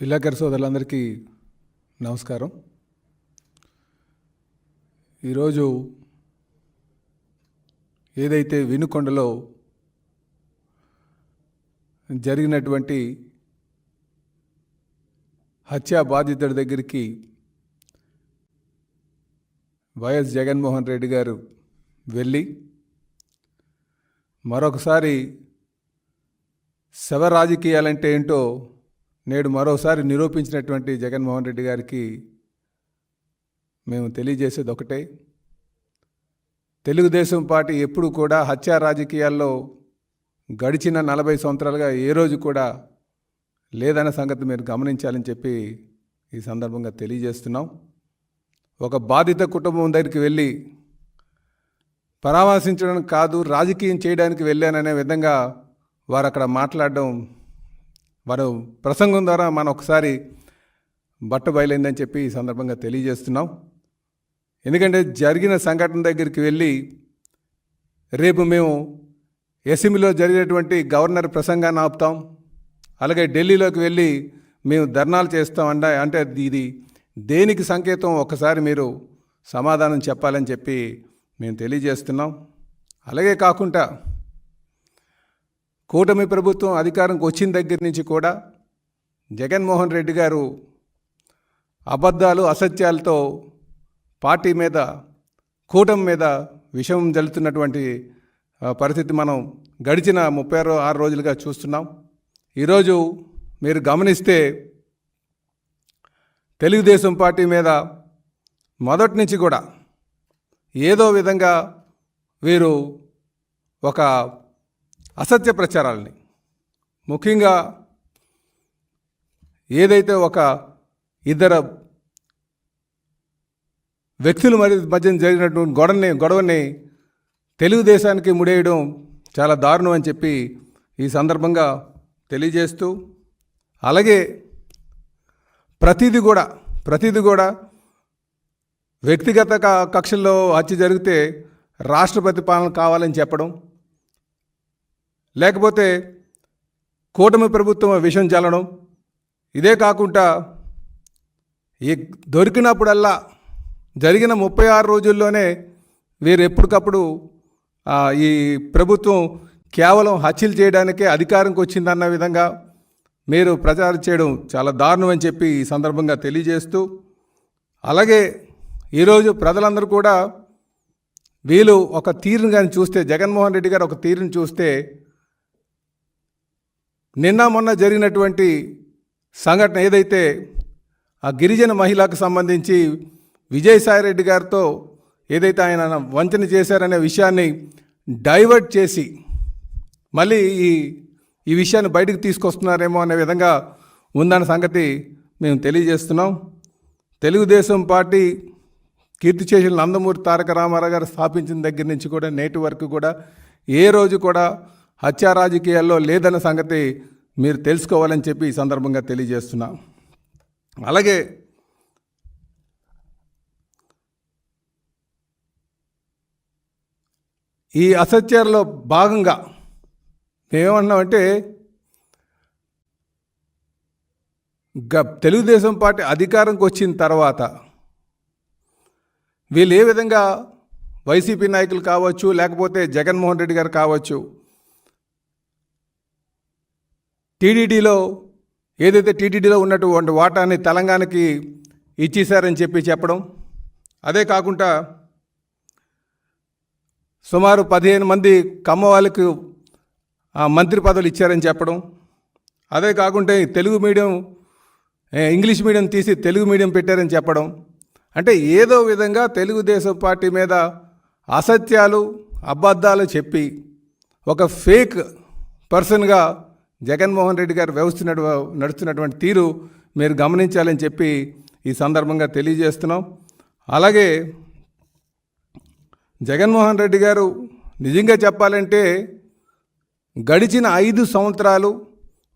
విలేకరు సోదరులందరికీ నమస్కారం. ఈరోజు ఏదైతే వినుకొండలో జరిగినటువంటి హత్యా బాధితుడి దగ్గరికి వైఎస్ జగన్మోహన్ రెడ్డి గారు వెళ్ళి మరొకసారి శవ రాజకీయాలంటే ఏంటో నేడు మరోసారి నిరూపించినటువంటి జగన్మోహన్ రెడ్డి గారికి మేము తెలియజేసేది ఒకటే. తెలుగుదేశం పార్టీ ఎప్పుడు కూడా హత్యా రాజకీయాల్లో గడిచిన నలభై సంవత్సరాలుగా ఏ రోజు కూడా లేదన్న సంగతి మీరు గమనించాలని చెప్పి ఈ సందర్భంగా తెలియజేస్తున్నాం. ఒక బాధిత కుటుంబం దగ్గరికి వెళ్ళి పరామర్శించడం కాదు రాజకీయం చేయడానికి వెళ్ళాననే విధంగా వారు అక్కడ మాట్లాడడం వారు ప్రసంగం ద్వారా మనం ఒకసారి బట్ట బయలైందని చెప్పి ఈ సందర్భంగా తెలియజేస్తున్నాం. ఎందుకంటే జరిగిన సంఘటన దగ్గరికి వెళ్ళి రేపు మేము అసెంబ్లీలో జరిగినటువంటి గవర్నర్ ప్రసంగాన్ని ఆపుతాం. అలాగే ఢిల్లీలోకి వెళ్ళి మేము ధర్నాలు చేస్తాం అంట అంటే ఇది దేనికి సంకేతం ఒకసారి మీరు సమాధానం చెప్పాలని చెప్పి మేము తెలియజేస్తున్నాం. అలాగే కాకుండా కూటమి ప్రభుత్వం అధికారంకి వచ్చిన దగ్గర నుంచి కూడా జగన్మోహన్ రెడ్డి గారు అబద్ధాలు అసత్యాలతో పార్టీ మీద కూటమి మీద విషం జల్లుతున్నటువంటి పరిస్థితి మనం గడిచిన ముప్పై ఆరు ఆరు రోజులుగా చూస్తున్నాం. ఈరోజు మీరు గమనిస్తే తెలుగుదేశం పార్టీ మీద మొదటి నుంచి కూడా ఏదో విధంగా వీరు ఒక అసత్య ప్రచారాలని. ముఖ్యంగా ఏదైతే ఒక ఇద్దరు వ్యక్తుల మరి మధ్య జరిగినటువంటి గొడవని గొడవని తెలుగుదేశానికి ముడేయడం చాలా దారుణం అని చెప్పి ఈ సందర్భంగా తెలియజేస్తూ అలాగే ప్రతిదీ కూడా ప్రతిదీ కూడా వ్యక్తిగత కక్షల్లో హత్య జరిగితే రాష్ట్రపతి పాలన కావాలని చెప్పడం లేకపోతే కూటమి ప్రభుత్వం విషం చల్లడం? ఇదే కాకుండా ఈ దొరికినప్పుడల్లా జరిగిన ముప్పై ఆరు రోజుల్లోనే వీరు ఎప్పటికప్పుడు ఈ ప్రభుత్వం కేవలం హత్యలు చేయడానికే అధికారంకి వచ్చిందన్న విధంగా మీరు ప్రచారం చేయడం చాలా దారుణం అని చెప్పి ఈ సందర్భంగా తెలియజేస్తూ అలాగే ఈరోజు ప్రజలందరూ కూడా వీళ్ళు ఒక తీరుని కానీ చూస్తే జగన్మోహన్ రెడ్డి గారు ఒక తీరుని చూస్తే నిన్న మొన్న జరిగినటువంటి సంఘటన ఏదైతే ఆ గిరిజన మహిళకు సంబంధించి విజయసాయిరెడ్డి గారితో ఏదైతే ఆయన వంచన చేశారనే విషయాన్ని డైవర్ట్ చేసి మళ్ళీ ఈ ఈ విషయాన్ని బయటకు తీసుకొస్తున్నారేమో అనే విధంగా ఉందన్న సంగతి మేము తెలియజేస్తున్నాం. తెలుగుదేశం పార్టీ కీర్తి చేసిన నందమూరి తారక రామారావు గారు స్థాపించిన దగ్గర నుంచి కూడా నేటి వరకు కూడా ఏ రోజు కూడా హత్యా రాజకీయాల్లో లేదన్న సంగతి మీరు తెలుసుకోవాలని చెప్పి ఈ సందర్భంగా తెలియజేస్తున్నా. అలాగే ఈ అసత్యాల్లో భాగంగా మేమేమన్నామంటే గ తెలుగుదేశం పార్టీ అధికారంకి వచ్చిన తర్వాత వీళ్ళు ఏ విధంగా వైసీపీ నాయకులు కావచ్చు లేకపోతే జగన్మోహన్ రెడ్డి గారు కావచ్చు టీడీడీలో ఏదైతే టీటీడీలో ఉన్నటువంటి వాటాని తెలంగాణకి ఇచ్చేశారని చెప్పి చెప్పడం. అదే కాకుండా సుమారు పదిహేను మంది కమ్మ వాళ్ళకు ఆ, మంత్రి పదవులు ఇచ్చారని చెప్పడం. అదే కాకుండా తెలుగు మీడియం ఇంగ్లీష్ మీడియం తీసి తెలుగు మీడియం పెట్టారని చెప్పడం. అంటే ఏదో విధంగా తెలుగుదేశం పార్టీ మీద అసత్యాలు అబద్ధాలు చెప్పి ఒక ఫేక్ పర్సన్గా జగన్మోహన్ రెడ్డి గారు వ్యవస్థ నడుస్తున్నటువంటి తీరు మీరు గమనించాలని చెప్పి ఈ సందర్భంగా తెలియజేస్తున్నాం. అలాగే జగన్మోహన్ రెడ్డి గారు నిజంగా చెప్పాలంటే గడిచిన ఐదు సంవత్సరాలు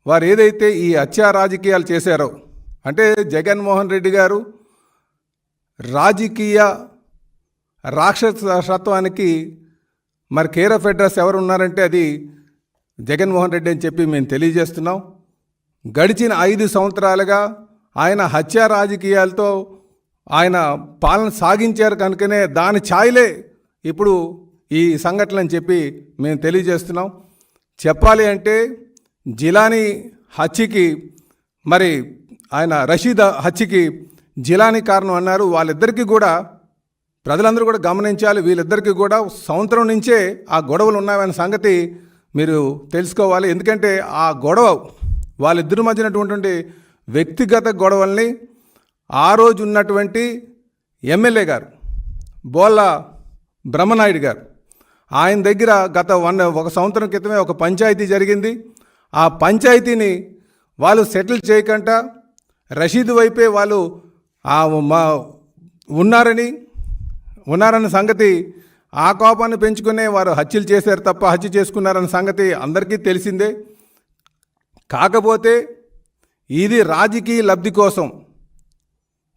వారు ఏదైతే ఈ హత్యా రాజకీయాలు చేశారో అంటే జగన్మోహన్ రెడ్డి గారు రాజకీయ రాక్షసత్వానికి మరి కేర్ ఆఫ్ అడ్రస్ ఎవరు ఉన్నారంటే అది జగన్మోహన్ రెడ్డి అని చెప్పి మేము తెలియజేస్తున్నాం. గడిచిన ఐదు సంవత్సరాలుగా ఆయన హత్యా రాజకీయాలతో ఆయన పాలన సాగించారు కనుకనే దాని ఛాయలే ఇప్పుడు ఈ సంఘటన అని చెప్పి మేము తెలియజేస్తున్నాం. చెప్పాలి అంటే జిలానీ హత్యకి మరి ఆయన రషీద్ హత్యకి జిలానీ కారణం అన్నారు. వాళ్ళిద్దరికీ కూడా ప్రజలందరూ కూడా గమనించాలి. వీళ్ళిద్దరికీ కూడా సంవత్సరం నుంచే ఆ గొడవలు ఉన్నాయనే సంగతి మీరు తెలుసుకోవాలి. ఎందుకంటే ఆ గొడవ వాళ్ళిద్దరి మధ్యనటువంటి వ్యక్తిగత గొడవల్ని ఆ రోజు ఉన్నటువంటి ఎమ్మెల్యే గారు బోళ్ళ బ్రహ్మనాయుడు గారు ఆయన దగ్గర గత వన్ ఒక సంవత్సరం క్రితమే ఒక పంచాయతీ జరిగింది. ఆ పంచాయతీని వాళ్ళు సెటిల్ చేయకుండా రషీద్ వైపే వాళ్ళు మా ఉన్నారని ఉన్నారన్న సంగతి ఆ కోపాన్ని పెంచుకునే వారు హత్యలు చేశారు తప్ప హత్య చేసుకున్నారన్న సంగతి అందరికీ తెలిసిందే. కాకపోతే ఇది రాజకీయ లబ్ధి కోసం.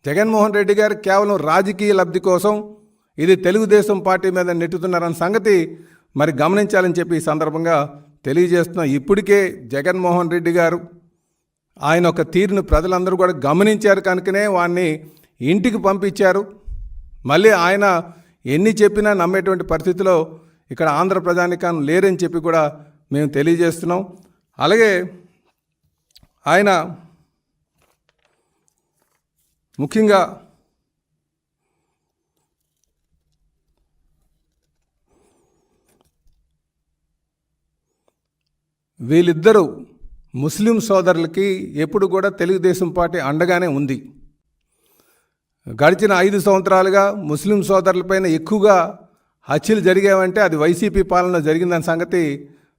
జగన్మోహన్ రెడ్డి గారు కేవలం రాజకీయ లబ్ధి కోసం ఇది తెలుగుదేశం పార్టీ మీద నెట్టుతున్నారన్న సంగతి మరి గమనించాలని చెప్పి ఈ సందర్భంగా తెలియజేస్తున్నాం. ఇప్పటికే జగన్మోహన్ రెడ్డి గారు ఆయన ఒక తీరును ప్రజలందరూ కూడా గమనించారు కనుకనే వాడిని ఇంటికి పంపించారు. మళ్ళీ ఆయన ఎన్ని చెప్పినా నమ్మేటువంటి పరిస్థితిలో ఇక్కడ ఆంధ్ర ప్రజానికాన్ని లేరని చెప్పి కూడా మేము తెలియజేస్తున్నాం. అలాగే ఆయన ముఖ్యంగా వీళ్ళిద్దరూ ముస్లిం సోదరులకి ఎప్పుడు కూడా తెలుగుదేశం పార్టీ అండగానే ఉంది. గడిచిన ఐదు సంవత్సరాలుగా ముస్లిం సోదరులపైన ఎక్కువగా హత్యలు జరిగావంటే అది వైసీపీ పాలన జరిగిందన్న సంగతి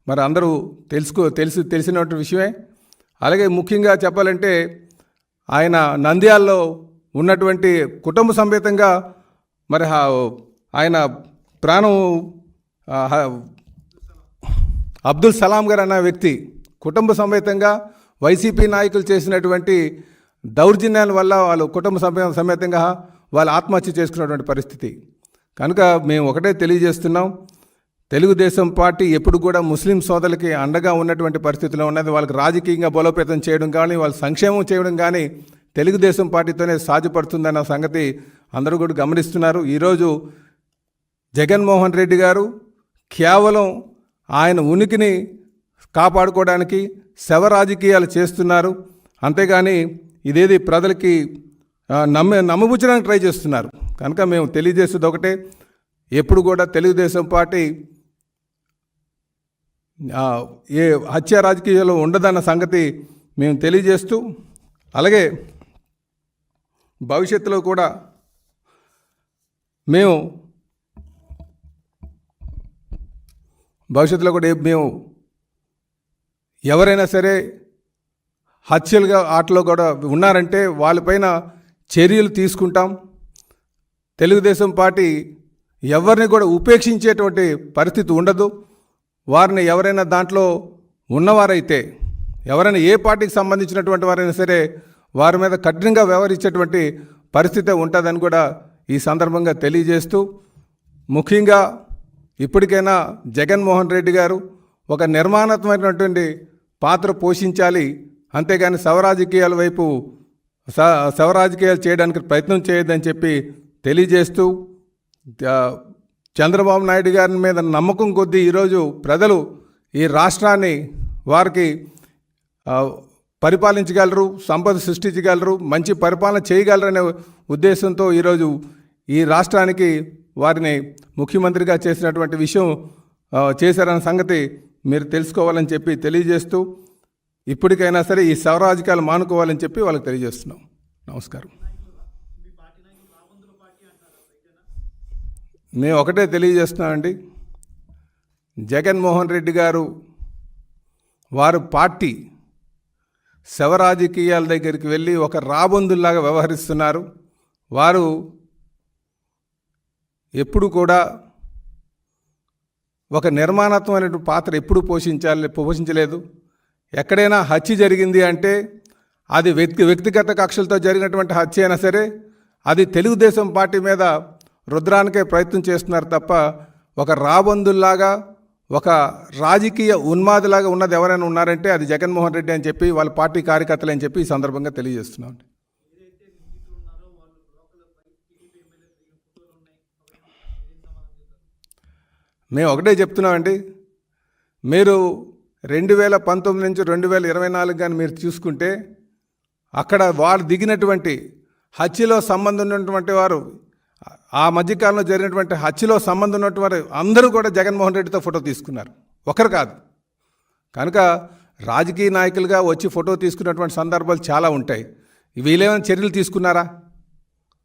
మరి అందరూ తెలుసుకో తెలిసి తెలిసినటువంటి విషయమే. అలాగే ముఖ్యంగా చెప్పాలంటే ఆయన నంద్యాల్లో ఉన్నటువంటి కుటుంబ సమేతంగా మరి ఆయన ప్రాణం అబ్దుల్ సలాం గారు అన్న వ్యక్తి కుటుంబ సమేతంగా వైసీపీ నాయకులు చేసినటువంటి దౌర్జన్యాల వల్ల వాళ్ళు కుటుంబ సమే సమేతంగా వాళ్ళు ఆత్మహత్య చేసుకున్నటువంటి పరిస్థితి. కనుక మేము ఒకటే తెలియజేస్తున్నాం. తెలుగుదేశం పార్టీ ఎప్పుడు కూడా ముస్లిం సోదరులకి అండగా ఉన్నటువంటి పరిస్థితిలో ఉన్నది. వాళ్ళకి రాజకీయంగా బలోపేతం చేయడం కానీ వాళ్ళ సంక్షేమం చేయడం కానీ తెలుగుదేశం పార్టీతోనే సాధ్యపడుతుందన్న సంగతి అందరూ కూడా గమనిస్తున్నారు. ఈరోజు జగన్మోహన్ రెడ్డి గారు కేవలం ఆయన ఉనికిని కాపాడుకోవడానికి శవ రాజకీయాలు చేస్తున్నారు. అంతేగాని ఇదేది ప్రజలకి నమ్మ నమ్మబుచ్చడానికి ట్రై చేస్తున్నారు. కనుక మేము తెలియజేసేది ఒకటే ఎప్పుడు కూడా తెలుగుదేశం పార్టీ ఏ హత్య రాజకీయాలు ఉండదన్న సంగతి మేము తెలియజేస్తూ అలాగే భవిష్యత్తులో కూడా మేము భవిష్యత్తులో కూడా మేము ఎవరైనా సరే హత్యలుగా ఆటలో కూడా ఉన్నారంటే వాళ్ళపైన చర్యలు తీసుకుంటాం. తెలుగుదేశం పార్టీ ఎవరిని కూడా ఉపేక్షించేటువంటి పరిస్థితి ఉండదు. వారిని ఎవరైనా దాంట్లో ఉన్నవారైతే ఎవరైనా ఏ పార్టీకి సంబంధించినటువంటి వారైనా సరే వారి మీద కఠినంగా వ్యవహరించేటువంటి పరిస్థితి ఉంటుందని కూడా ఈ సందర్భంగా తెలియజేస్తూ ముఖ్యంగా ఇప్పటికైనా జగన్మోహన్ రెడ్డి గారు ఒక నిర్మాణాత్మకమైనటువంటి పాత్ర పోషించాలి అంతేగాని శవరాజకీయాల వైపు స శవరాజకీయాలు చేయడానికి ప్రయత్నం చేయొద్దని చెప్పి తెలియజేస్తూ చంద్రబాబు నాయుడు గారి మీద నమ్మకం కొద్దీ ఈరోజు ప్రజలు ఈ రాష్ట్రాన్ని వారికి పరిపాలించగలరు సంపద సృష్టించగలరు మంచి పరిపాలన చేయగలరనే ఉద్దేశంతో ఈరోజు ఈ రాష్ట్రానికి వారిని ముఖ్యమంత్రిగా చేసినటువంటి విషయం చేశారన్న సంగతి మీరు తెలుసుకోవాలని చెప్పి తెలియజేస్తూ ఇప్పటికైనా సరే ఈ శవరాజకాలు మానుకోవాలని చెప్పి వాళ్ళకి తెలియజేస్తున్నాం. నమస్కారం. మేము ఒకటే తెలియజేస్తున్నామండి జగన్మోహన్ రెడ్డి గారు వారు పార్టీ శవరాజకీయాల దగ్గరికి వెళ్ళి ఒక రాబందుల్లాగా వ్యవహరిస్తున్నారు. వారు ఎప్పుడు కూడా ఒక నిర్మాణాత్మకమైన పాత్ర ఎప్పుడు పోషించాలి పోషించలేదు. ఎక్కడైనా హత్య జరిగింది అంటే అది వ్యక్తి వ్యక్తిగత కక్షలతో జరిగినటువంటి హత్య అయినా సరే అది తెలుగుదేశం పార్టీ మీద రుద్రానికే ప్రయత్నం చేస్తున్నారు తప్ప ఒక రాబందుల్లాగా ఒక రాజకీయ ఉన్మాదిలాగా ఉన్నది ఎవరైనా ఉన్నారంటే అది జగన్మోహన్ రెడ్డి అని చెప్పి వాళ్ళ పార్టీ కార్యకర్తలు అని చెప్పి ఈ సందర్భంగా తెలియజేస్తున్నాం. మేము ఒకటే చెప్తున్నామండి. మీరు రెండు వేల పంతొమ్మిది నుంచి రెండు వేల ఇరవై నాలుగు కానీ మీరు చూసుకుంటే అక్కడ వారు దిగినటువంటి హత్యలో సంబంధం ఉన్నటువంటి వారు ఆ మధ్యకాలంలో జరిగినటువంటి హత్యలో సంబంధం ఉన్నటువంటి వారు అందరూ కూడా జగన్మోహన్ రెడ్డితో ఫోటో తీసుకున్నారు. ఒకరు కాదు. కనుక రాజకీయ నాయకులుగా వచ్చి ఫోటో తీసుకున్నటువంటి సందర్భాలు చాలా ఉంటాయి. వీళ్ళేమైనా చర్యలు తీసుకున్నారా?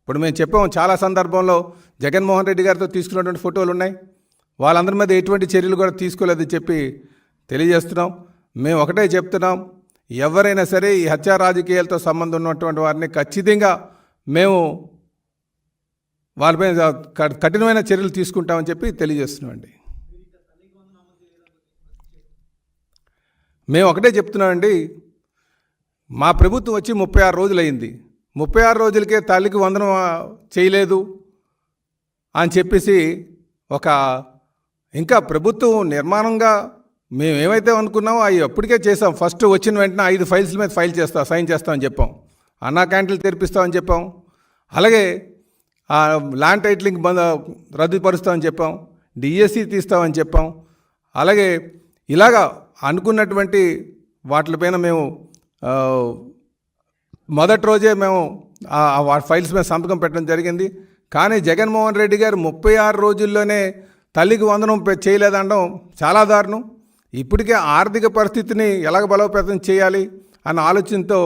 ఇప్పుడు మేము చెప్పాము చాలా సందర్భంలో జగన్మోహన్ రెడ్డి గారితో తీసుకున్నటువంటి ఫోటోలు ఉన్నాయి. వాళ్ళందరి మీద ఎటువంటి చర్యలు కూడా తీసుకోలేదని చెప్పి తెలియజేస్తున్నాం. మేము ఒకటే చెప్తున్నాం. ఎవరైనా సరే ఈ హత్యా రాజకీయాలతో సంబంధం ఉన్నటువంటి వారిని ఖచ్చితంగా మేము వాళ్ళపై క- కఠినమైన చర్యలు తీసుకుంటామని చెప్పి తెలియజేస్తున్నామండి. మేము ఒకటే చెప్తున్నామండి. మా ప్రభుత్వం వచ్చి ముప్పై ఆరు రోజులైంది. ముప్పై ఆరు రోజులకే తల్లికి వందనం చేయలేదు అని చెప్పేసి ఒక ఇంకా ప్రభుత్వం నిర్మాణంగా మేము ఏమైతే అనుకున్నామో అవి అప్పటికే చేసాం. ఫస్ట్ వచ్చిన వెంటనే ఐదు ఫైల్స్ మీద ఫైల్ చేస్తాం సైన్ చేస్తామని చెప్పాం. అన్నా క్యాంటీన్లు తెరిపిస్తామని చెప్పాం. అలాగే ఆ ల్యాండ్ టైటిలింగ్ బంద రద్దుపరుస్తామని చెప్పాం. డిఎస్సి తీస్తామని చెప్పాం. అలాగే ఇలాగా అనుకున్నటువంటి వాటిపైన మేము మొదటి రోజే మేము ఆ ఫైల్స్ మీద సంతకం పెట్టడం జరిగింది. కానీ జగన్మోహన్ రెడ్డి గారు ముప్పై ఆరు రోజుల్లోనే తల్లికి వందనం పె- చేయలేదనడం చాలా దారుణం. ఇప్పటికే ఆర్థిక పరిస్థితిని ఎలాగ బలోపేతం చేయాలి అన్న ఆలోచనతో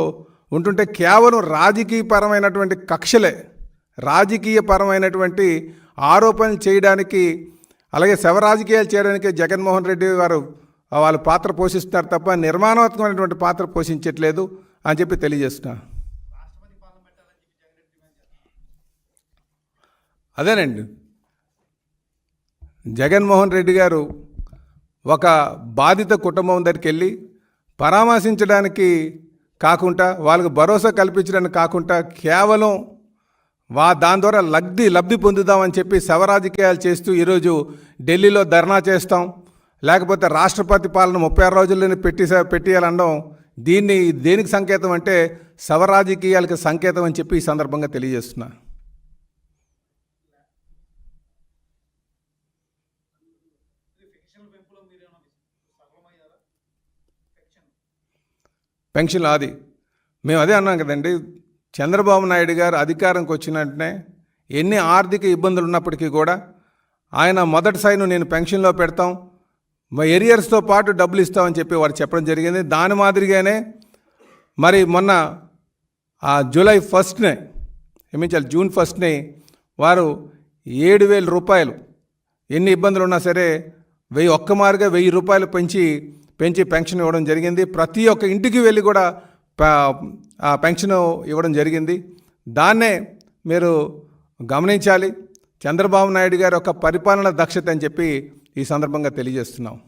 ఉంటుంటే కేవలం రాజకీయపరమైనటువంటి కక్షలే రాజకీయపరమైనటువంటి ఆరోపణలు చేయడానికి అలాగే శవ రాజకీయాలు చేయడానికి జగన్మోహన్ రెడ్డి గారు వాళ్ళ పాత్ర పోషిస్తున్నారు తప్ప నిర్మాణాత్మకమైనటువంటి పాత్ర పోషించట్లేదు అని చెప్పి తెలియజేస్తున్నా. అదేనండి. జగన్మోహన్ రెడ్డి గారు ఒక బాధిత కుటుంబం దగ్గరికి వెళ్ళి పరామర్శించడానికి కాకుండా వాళ్ళకు భరోసా కల్పించడానికి కాకుండా కేవలం వా దాని ద్వారా లబ్ధి లబ్ధి పొందుదామని చెప్పి శవరాజకీయాలు చేస్తూ ఈరోజు ఢిల్లీలో ధర్నా చేస్తాం. లేకపోతే రాష్ట్రపతి పాలన ముప్పై ఆరు రోజుల్లోనే పెట్టి పెట్టేయాలనడం దీన్ని దేనికి సంకేతం అంటే శవరాజకీయాలకు సంకేతం అని చెప్పి ఈ సందర్భంగా తెలియజేస్తున్నా పెన్షన్. అది మేము అదే అన్నాం కదండి చంద్రబాబు నాయుడు గారు అధికారంకి వచ్చిన వెంటనే ఎన్ని ఆర్థిక ఇబ్బందులు ఉన్నప్పటికీ కూడా ఆయన మొదటి సైను నేను పెన్షన్లో పెడతాం మా ఎరియర్స్తో పాటు డబ్బులు ఇస్తామని చెప్పి వారు చెప్పడం జరిగింది. దాని మాదిరిగానే మరి మొన్న ఆ జూలై ఫస్ట్నే క్షమించాలి జూన్ ఫస్ట్ని వారు ఏడు వేల రూపాయలు ఎన్ని ఇబ్బందులు ఉన్నా సరే వెయ్యి ఒక్క మారుగా వెయ్యి రూపాయలు పెంచి పెంచి పెన్షన్ ఇవ్వడం జరిగింది. ప్రతి ఒక్క ఇంటికి వెళ్ళి కూడా ఆ పెన్షన్ ఇవ్వడం జరిగింది. దాన్నే మీరు గమనించాలి. చంద్రబాబు నాయుడు గారి యొక్క పరిపాలన దక్షత అని చెప్పి ఈ సందర్భంగా తెలియజేస్తున్నాం.